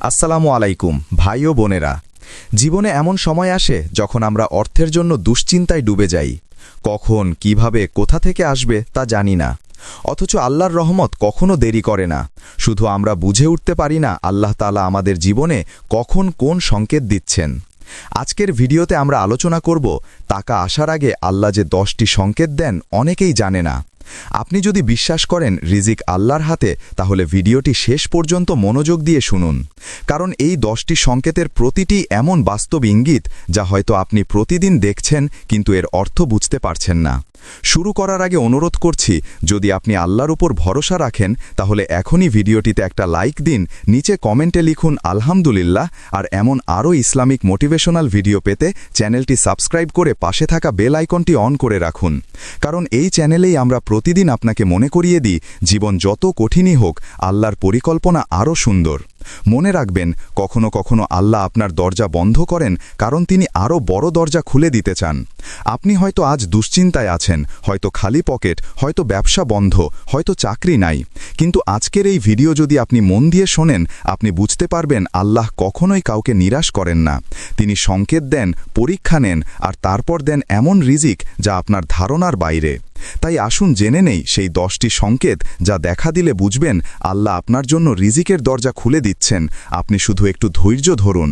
আসসালামু আলাইকুম, ভাই ও বোনেরা। জীবনে এমন সময় আসে যখন আমরা অর্থের জন্য দুশ্চিন্তায় ডুবে যাই। কখন, কীভাবে, কোথা থেকে আসবে তা জানি না। অথচ আল্লাহর রহমত কখনো দেরি করে না। শুধু আমরা বুঝে উঠতে পারি না আল্লাহ তালা আমাদের জীবনে কখন কোন সংকেত দিচ্ছেন। আজকের ভিডিওতে আমরা আলোচনা করব, টাকা আসার আগে আল্লাহ যে দশটি সংকেত দেন অনেকেই জানে না। আপনি যদি বিশ্বাস করেন রিজিক আল্লাহর হাতে, তাহলে ভিডিওটি শেষ পর্যন্ত মনোযোগ দিয়ে শুনুন। কারণ এই দশটি সংকেতের প্রতিটি এমন বাস্তব ইঙ্গিত যা হয়তো আপনি প্রতিদিন দেখছেন, কিন্তু এর অর্থ বুঝতে পারছেন না। শুরু করার আগে অনুরোধ করছি, যদি আপনি আল্লাহর উপর ভরসা রাখেন, তাহলে এখনই ভিডিওটিতে একটা লাইক দিন, নিচে কমেন্টে লিখুন, আলহামদুলিল্লাহ। আর এমন আরও ইসলামিক মোটিভেশনাল ভিডিও পেতে চ্যানেলটি সাবস্ক্রাইব করে পাশে থাকা বেল আইকনটি অন করে রাখুন। কারণ এই চ্যানেলেই আমরা প্রতিদিন আপনাকে মনে করিয়ে দিই, জীবন যত কঠিনই হোক, আল্লাহর পরিকল্পনা আরও সুন্দর। মনে রাখবেন, কখনো কখনো আল্লাহ আপনার দরজা বন্ধ করেন কারণ তিনি আরও বড় দরজা খুলে দিতে চান। আপনি হয়তো আজ দুশ্চিন্তায় আছেন, হয়তো খালি পকেট, হয়তো ব্যবসা বন্ধ, হয়তো চাকরি নাই। কিন্তু আজকের এই ভিডিও যদি আপনি মন দিয়ে শোনেন, আপনি বুঝতে পারবেন আল্লাহ কখনোই কাউকে নিরাশ করেন না। তিনি সংকেত দেন, পরীক্ষা নেন, আর তারপর দেন এমন রিজিক যা আপনার ধারণার বাইরে। তাই আসুন জেনে নেই সেই দশটি সংকেত যা দেখা দিলে বুঝবেন আল্লাহ আপনার জন্য রিজিকের দরজা খুলে দিচ্ছেন। আপনি শুধু একটু ধৈর্য ধরুন।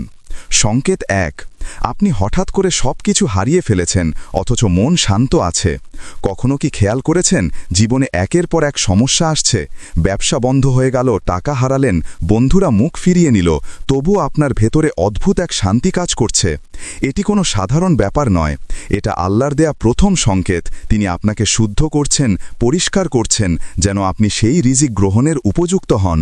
সংকেত এক। আপনি হঠাৎ করে সব কিছু হারিয়ে ফেলেছেন, অথচ মন শান্ত আছে। কখনো কি খেয়াল করেছেন, জীবনে একের পর এক সমস্যা আসছে? ব্যবসা বন্ধ হয়ে গেল, টাকা হারালেন, বন্ধুরা মুখ ফিরিয়ে নিল তবুও আপনার ভেতরে অদ্ভুত এক শান্তি কাজ করছে। এটি কোনো সাধারণ ব্যাপার নয়। এটা আল্লাহর দেয়া প্রথম সংকেত। তিনি আপনাকে শুদ্ধ করছেন, পরিষ্কার করছেন, যেন আপনি সেই রিজিক গ্রহণের উপযুক্ত হন।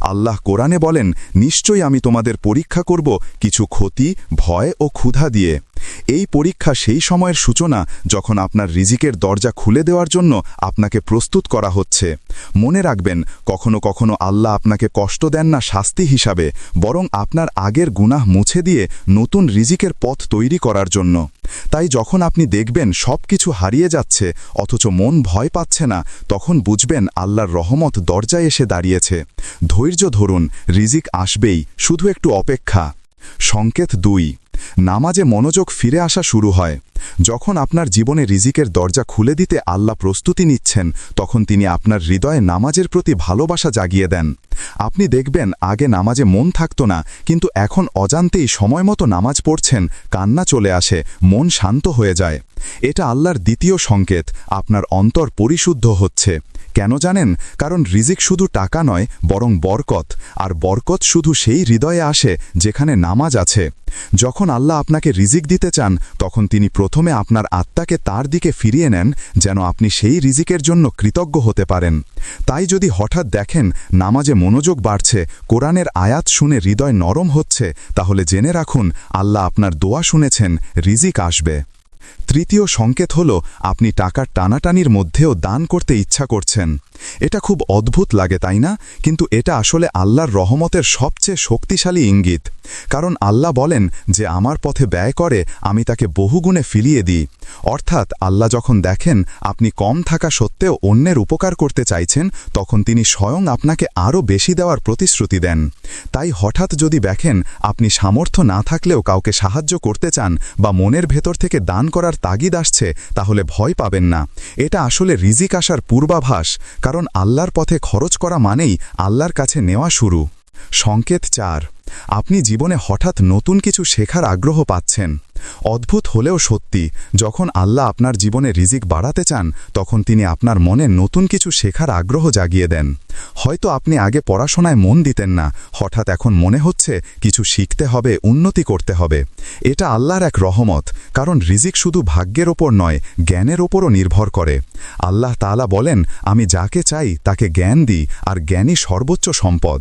আল্লাহ কোরআনে বলেন, নিশ্চয়ই আমি তোমাদের পরীক্ষা করব, কিছু ক্ষতি, ভয় ও ক্ষুধা দিয়ে। এই পরীক্ষা সেই সময়ের সূচনা যখন আপনার রিজিকের দরজা খুলে দেওয়ার জন্য আপনাকে প্রস্তুত করা হচ্ছে। মনে রাখবেন, কখনো কখনো আল্লাহ আপনাকে কষ্ট দেন না শাস্তি হিসাবে, বরং আপনার আগের গুনাহ মুছে দিয়ে নতুন রিজিকের পথ তৈরি করার জন্য। তাই যখন আপনি দেখবেন সব কিছু হারিয়ে যাচ্ছে, অথচ মন ভয় পাচ্ছে না, তখন বুঝবেন আল্লাহর রহমত দরজায় এসে দাঁড়িয়েছে। ধৈর্য ধরুন, রিজিক আসবেই, শুধু একটু অপেক্ষা। সংকেত দুই। নামাজে মনোযোগ ফিরে আসা শুরু হয়। যখন আপনার জীবনে রিজিকের দরজা খুলে দিতে আল্লাহ প্রস্তুতি নিচ্ছেন, তখন তিনি আপনার হৃদয়ে নামাজের প্রতি ভালোবাসা জাগিয়ে দেন। আপনি দেখবেন, আগে নামাজে মন থাকত না, কিন্তু এখন অজান্তেই সময় মতো নামাজ পড়ছেন, কান্না চলে আসে, মন শান্ত হয়ে যায়। এটা আল্লাহর দ্বিতীয় সংকেত, আপনার অন্তর পরিশুদ্ধ হচ্ছে। কেন জানেন? কারণ রিজিক শুধু টাকা নয়, বরং বরকত। আর বরকত শুধু সেই হৃদয়ে আসে যেখানে নামাজ আছে। যখন আল্লাহ আপনাকে রিজিক দিতে চান, তখন তিনি প্রথমে আপনার আত্মাকে তার দিকে ফিরিয়ে নেন, যেন আপনি সেই রিজিকের জন্য কৃতজ্ঞ হতে পারেন। তাই যদি হঠাৎ দেখেন নামাজে মনোযোগ বাড়ছে, কোরআনের আয়াত শুনে হৃদয় নরম হচ্ছে, তাহলে জেনে রাখুন, আল্লাহ আপনার দোয়া শুনেছেন, রিজিক আসবে। তৃতীয় সংকেত হল আপনি টাকার টানাটানির মধ্যেও দান করতে ইচ্ছা করছেন। এটা খুব অদ্ভুত লাগে, তাই না? কিন্তু এটা আসলে আল্লাহর রহমতের সবচেয়ে শক্তিশালী ইঙ্গিত। কারণ আল্লাহ বলেন যে, আমার পথে ব্যয় করে, আমি তাকে বহুগুণে ফিলিয়ে দিই। অর্থাৎ আল্লাহ যখন দেখেন আপনি কম থাকা সত্ত্বেও অন্যের উপকার করতে চাইছেন, তখন তিনি স্বয়ং আপনাকে আরও বেশি দেওয়ার প্রতিশ্রুতি দেন। তাই হঠাৎ যদি দেখেন আপনি সামর্থ্য না থাকলেও কাউকে সাহায্য করতে চান বা মনের ভেতর থেকে দান করার তাগিদ আসছে, তাহলে ভয় পাবেন না। এটা আসলে রিজিক আসার পূর্বাভাস, কারণ আল্লাহর পথে খরচ করা মানেই আল্লাহর কাছে নেওয়া শুরু। সংকেত চার, আপনি জীবনে হঠাৎ নতুন কিছু শেখার আগ্রহ পাচ্ছেন। অদ্ভুত হলেও সত্যি, যখন আল্লাহ আপনার জীবনে রিজিক বাড়াতে চান, তখন তিনি আপনার মনে নতুন কিছু শেখার আগ্রহ জাগিয়ে দেন। হয়তো আপনি আগে পড়াশোনায় মন দিতেন না, হঠাৎ এখন মনে হচ্ছে কিছু শিখতে হবে, উন্নতি করতে হবে। এটা আল্লাহর এক রহমত, কারণ রিজিক শুধু ভাগ্যের ওপর নয়, জ্ঞানের ওপরও নির্ভর করে। আল্লাহ তালা বলেন, আমি যাকে চাই তাকে জ্ঞান দিই, আর জ্ঞানই সর্বোচ্চ সম্পদ।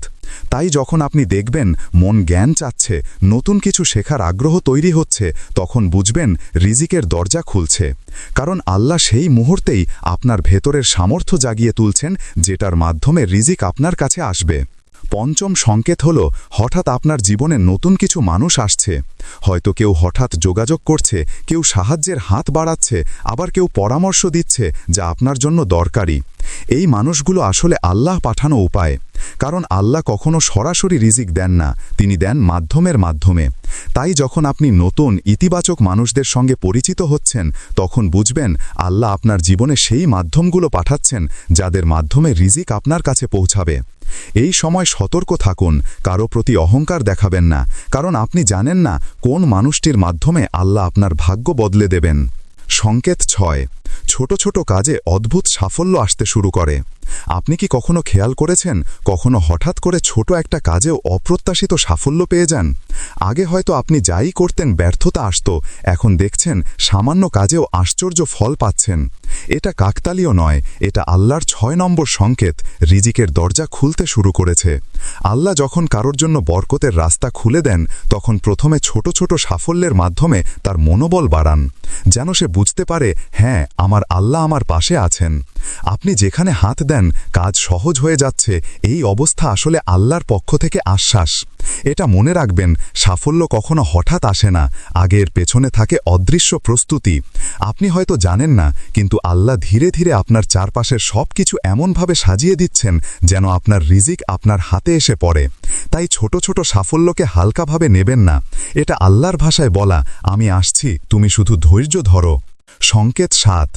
তাই যখন আপনি দেখবেন মন জ্ঞান চাচ্ছে, নতুন কিছু শেখার আগ্রহ তৈরি হচ্ছে, তখন বুঝবেন রিজিকের দরজা খুলছে। কারণ আল্লাহ সেই মুহূর্তেই আপনার ভেতরের সামর্থ্য জাগিয়ে তুলছেন, যেটার মাধ্যমে রিজিক আপনার কাছে আসবে। পঞ্চম সংকেত হল, হঠাৎ আপনার জীবনে নতুন কিছু মানুষ আসছে। হয়তো কেউ হঠাৎ যোগাযোগ করছে, কেউ সাহায্যের হাত বাড়াচ্ছে, আবার কেউ পরামর্শ দিচ্ছে, যা আপনার জন্য দরকারি। এই মানুষগুলো আসলে আল্লাহ পাঠানো উপায়। কারণ আল্লাহ কখনো সরাসরি রিজিক দেন না, তিনি দেন মাধ্যমের মাধ্যমে। তাই যখন আপনি নতুন, ইতিবাচক মানুষদের সঙ্গে পরিচিত হচ্ছেন, তখন বুঝবেন আল্লাহ আপনার জীবনে সেই মাধ্যমগুলো পাঠাচ্ছেন, যাদের মাধ্যমে রিজিক আপনার কাছে পৌঁছাবে। এই সময় সতর্ক থাকুন, কারও প্রতি অহংকার দেখাবেন না, কারণ আপনি জানেন না কোন মানুষটির মাধ্যমে আল্লাহ আপনার ভাগ্য বদলে দেবেন। সংকেত ছয়। ছোট ছোট কাজে অদ্ভুত সাফল্য আসতে শুরু করে। আপনি কি কখনো খেয়াল করেছেন, কখনো হঠাৎ করে ছোট একটা কাজেও অপ্রত্যাশিত সাফল্য পেয়ে যান? আগে হয়তো আপনি যাই করতেন, ব্যর্থতা আসত, এখন দেখছেন সামান্য কাজেও আশ্চর্য ফল পাচ্ছেন। এটা কাকতালীয় নয়, এটা আল্লাহর ছয় নম্বর সংকেত, রিজিকের দরজা খুলতে শুরু করেছে। আল্লাহ যখন কারোর জন্য বরকতের রাস্তা খুলে দেন, তখন প্রথমে ছোট ছোট সাফল্যের মাধ্যমে তার মনোবল বাড়ান। যেন সে বুঝতে পারে হ্যাঁ আমার আল্লাহ আমার পাশে আছেন। আপনি যেখানে হাত দেন, কাজ সহজ হয়ে যাচ্ছে। এই অবস্থা আসলে আল্লাহর পক্ষ থেকে আশ্বাস। এটা মনে রাখবেন, সাফল্য কখনো হঠাৎ আসে না। আগের পেছনে থাকে অদৃশ্য প্রস্তুতি। আপনি হয়তো জানেন না, কিন্তু আল্লাহ ধীরে ধীরে আপনার চারপাশের সব কিছু এমনভাবে সাজিয়ে দিচ্ছেন, যেন আপনার রিজিক আপনার হাতে এসে পড়ে। তাই ছোট ছোট সাফল্যকে হালকাভাবে নেবেন না। এটা আল্লাহর ভাষায় বলা, আমি আসছি, তুমি শুধু ধৈর্য ধরো। সংকেত সাত।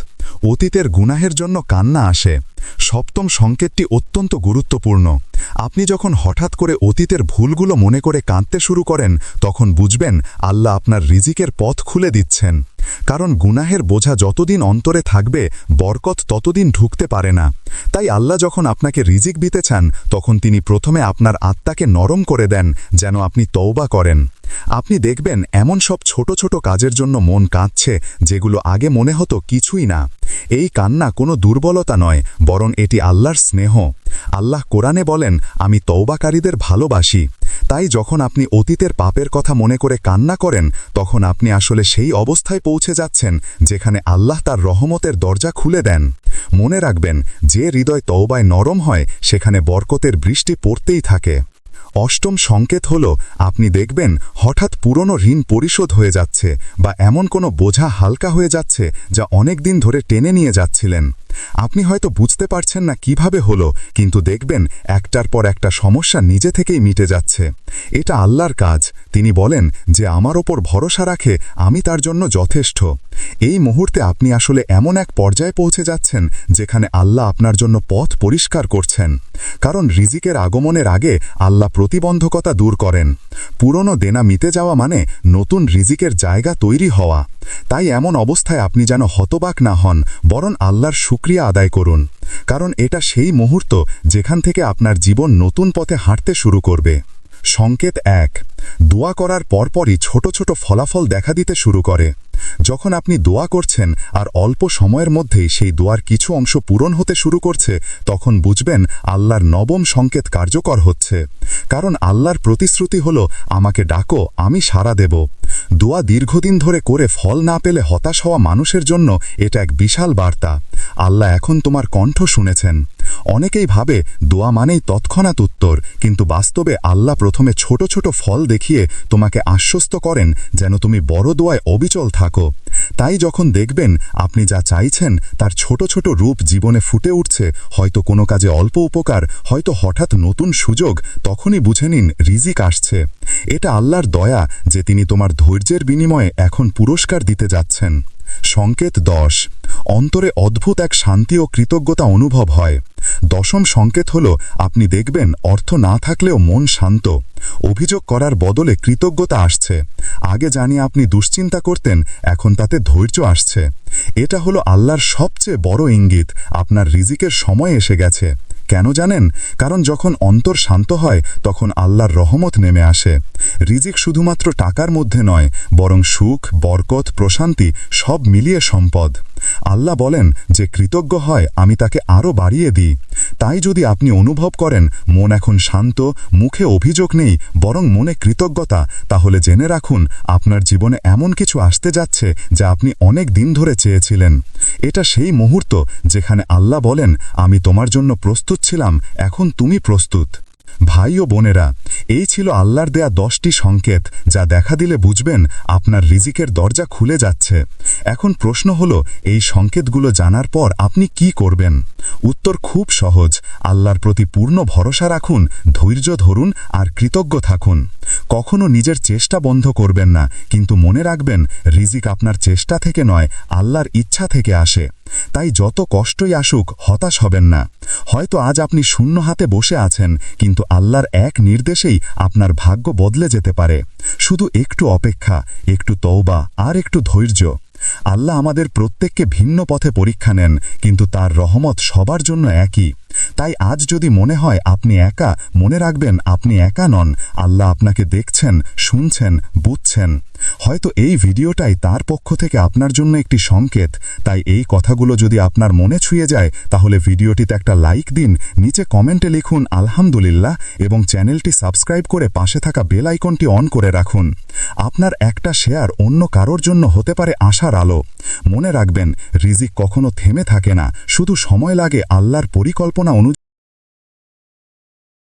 অতীতের গুনাহের জন্য কান্না আসে। সপ্তম সংকেতটি অত্যন্ত গুরুত্বপূর্ণ। আপনি যখন হঠাৎ করে অতীতের ভুলগুলো মনে করে কাঁদতে শুরু করেন, তখন বুঝবেন আল্লাহ আপনার রিজিকের পথ খুলে দিচ্ছেন। কারণ গুনাহের বোঝা যতদিন অন্তরে থাকবে, বরকত ততদিন ঢুকতে পারে না। তাই আল্লাহ যখন আপনাকে রিজিক দিতে চান, তখন তিনি প্রথমে আপনার আত্মাকে নরম করে দেন, যেন আপনি তওবা করেন। আপনি দেখবেন এমন সব ছোট ছোট কাজের জন্য মন কাঁদছে যেগুলো আগে মনে হতো কিছুই না। এই কান্না কোনো দুর্বলতা নয়, বরং এটি আল্লাহর স্নেহ। আল্লাহ কোরআনে বলেন, আমি তৌবাকারীদের ভালোবাসি। তাই যখন আপনি অতীতের পাপের কথা মনে করে কান্না করেন, তখন আপনি আসলে সেই অবস্থায় পৌঁছে যাচ্ছেন যেখানে আল্লাহ তার রহমতের দরজা খুলে দেন। মনে রাখবেন, যে হৃদয় তওবায় নরম হয়, সেখানে বরকতের বৃষ্টি পড়তেই থাকে। অষ্টম সংকেত হল, আপনি দেখবেন হঠাৎ পুরনো ঋণ পরিশোধ হয়ে যাচ্ছে বা এমন কোনো বোঝা হালকা হয়ে যাচ্ছে যা অনেক দিন ধরে টেনে নিয়ে যাচ্ছিলেন। আপনি হয়তো বুঝতে পারছেন না কীভাবে হলো, কিন্তু দেখবেন একটার পর একটা সমস্যা নিজে থেকেই মিটে যাচ্ছে। এটা আল্লাহর কাজ। তিনি বলেন যে, আমার ওপর ভরসা রাখে, আমি তার জন্য যথেষ্ট। এই মুহূর্তে আপনি আসলে এমন এক পর্যায়ে পৌঁছে যাচ্ছেন, যেখানে আল্লাহ আপনার জন্য পথ পরিষ্কার করছেন। কারণ রিজিকের আগমনের আগে আল্লাহ প্রতিবন্ধকতা দূর করেন। পুরনো দেনা মিতে যাওয়া মানে নতুন রিজিকের জায়গা তৈরি হওয়া। তাই এমন অবস্থায় আপনি যেন হতবাক না হন, বরং আল্লাহর শুক্রিয়া আদায় করুন। কারণ এটা সেই মুহূর্ত যেখান থেকে আপনার জীবন নতুন পথে হাঁটতে শুরু করবে। সংকেত এক, দোয়া করার পরপরই ছোট ছোট ফলাফল দেখা দিতে শুরু করে। যখন আপনি দোয়া করছেন আর অল্প সময়ের মধ্যেই সেই দোয়ার কিছু অংশ পূরণ হতে শুরু করছে, তখন বুঝবেন আল্লাহর নবম সংকেত কার্যকর হচ্ছে। কারণ আল্লাহর প্রতিশ্রুতি হল, আমাকে ডাকো, আমি সাড়া দেব। দোয়া দীর্ঘদিন ধরে করে ফল না পেলে হতাশ হওয়া মানুষের জন্য এটা এক বিশাল বার্তা। আল্লাহ এখন তোমার কণ্ঠ শুনেছেন। অনেকেই ভাবে দোয়া মানেই তৎক্ষণাৎ উত্তর, কিন্তু বাস্তবে আল্লাহ প্রথমে ছোট ছোট ফল দেখিয়ে তোমাকে আশ্বস্ত করেন যেন তুমি বড় দোয়ায় অবিচল থাকো। তাই যখন দেখবেন আপনি যা চাইছেন তার ছোট ছোট রূপ জীবনে ফুটে উঠছে, হয়তো কোনো কাজে অল্প উপকার, হয়তো হঠাৎ নতুন সুযোগ, তখনই বুঝে নিন রিজিক আসছে। এটা আল্লাহর দয়া যে তিনি তোমার ধৈর্যের বিনিময়ে এখন পুরস্কার দিতে যাচ্ছেন। সংকেত দশ, অন্তরে অদ্ভুত এক শান্তি ও কৃতজ্ঞতা অনুভব হয়। দশম সংকেত হল, আপনি দেখবেন অর্থ না থাকলেও মন শান্ত। অভিযোগ করার বদলে কৃতজ্ঞতা আসছে। আগে জানি আপনি দুশ্চিন্তা করতেন, এখন তাতে ধৈর্য আসছে। এটা হলো আল্লাহর সবচেয়ে বড় ইঙ্গিত, আপনার রিজিকের সময় এসে গেছে। কেন জানেন? কারণ যখন অন্তর শান্ত হয়, তখন আল্লাহর রহমত নেমে আসে। রিজিক শুধুমাত্র টাকার মধ্যে নয়, বরং সুখ, বরকত, প্রশান্তি সব মিলিয়ে সম্পদ। আল্লাহ বলেন যে কৃতজ্ঞ হয়, আমি তাকে আরও বাড়িয়ে দিই। তাই যদি আপনি অনুভব করেন, মন এখন শান্ত, মুখে অভিযোগ নেই, বরং মনে কৃতজ্ঞতা, তাহলে জেনে রাখুন, আপনার জীবনে এমন কিছু আসতে যাচ্ছে যা আপনি অনেক দিন ধরে চেয়েছিলেন। এটা সেই মুহূর্ত যেখানে আল্লাহ বলেন, আমি তোমার জন্য প্রস্তুত ছিলাম, এখন তুমি প্রস্তুত। ভাই ও বোনেরা, এই ছিল আল্লাহর দেয়া দশটি সংকেত যা দেখা দিলে বুঝবেন আপনার রিজিকের দরজা খুলে যাচ্ছে। এখন প্রশ্ন হল, এই সংকেতগুলো জানার পর আপনি কি করবেন? উত্তর খুব সহজ, আল্লাহর প্রতি পূর্ণ ভরসা রাখুন, ধৈর্য ধরুন আর কৃতজ্ঞ থাকুন। কখনো নিজের চেষ্টা বন্ধ করবেন না, কিন্তু মনে রাখবেন, রিজিক আপনার চেষ্টা থেকে নয়, আল্লাহর ইচ্ছা থেকে আসে। তাই যত কষ্টই আসুক, হতাশ হবেন না। হয়তো আজ আপনি শূন্য হাতে বসে আছেন, কিন্তু আল্লাহর এক নির্দেশেই আপনার ভাগ্য বদলে যেতে পারে। শুধু একটু অপেক্ষা, একটু তৌবা আর একটু ধৈর্য। আল্লাহ আমাদের প্রত্যেককে ভিন্ন পথে পরীক্ষা নেন, কিন্তু তার রহমত সবার জন্য একই। তাই আজ যদি মনে হয় আপনি একা, মনে রাখবেন আপনি একা নন। আল্লাহ আপনাকে দেখছেন, শুনছেন, বুঝছেন। হয়তো এই ভিডিওটাই তার পক্ষ থেকে আপনার জন্য একটি সংকেত। তাই এই কথাগুলো যদি আপনার মনে ছুঁয়ে যায়, তাহলে ভিডিওটিতে একটা লাইক দিন, নিচে কমেন্টে লিখুন, আলহামদুলিল্লাহ এবং চ্যানেলটি সাবস্ক্রাইব করে পাশে থাকা বেল আইকনটি অন করে রাখুন। আপনার একটা শেয়ার অন্য কারোর জন্য হতে পারে আশার আলো। মনে রাখবেন, রিজিক কখনো থেমে থাকে না। শুধু সময় লাগে আল্লাহর পরিকল্পনা অনুযায়ী